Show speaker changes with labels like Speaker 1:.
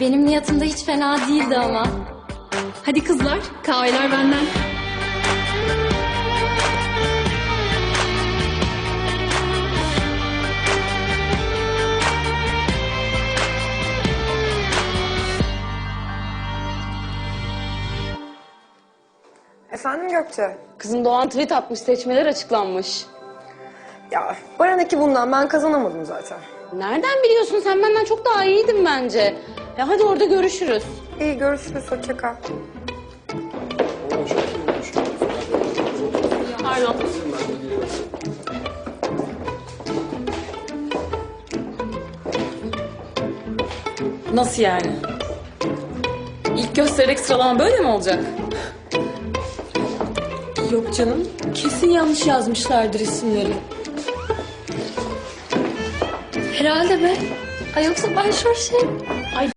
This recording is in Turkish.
Speaker 1: benim niyetim de hiç fena değildi ama.
Speaker 2: Hadi kızlar, kahveler benden.
Speaker 3: Efendim Gökçe?
Speaker 4: Kızım Doğan tweet atmış, seçmeler açıklanmış.
Speaker 3: Ya Baran'daki bundan ben kazanamadım zaten.
Speaker 4: Nereden biliyorsun? Sen benden çok daha iyiydin bence. Ya hadi orada görüşürüz.
Speaker 3: İyi görüşürüz hoşça kal.
Speaker 4: Pardon.
Speaker 5: Nasıl yani? İlk gösterideki sıralama böyle mi olacak? Yok canım. Kesin yanlış yazmışlardır isimleri.
Speaker 1: Herhalde be. Ay yoksa ben şu şey...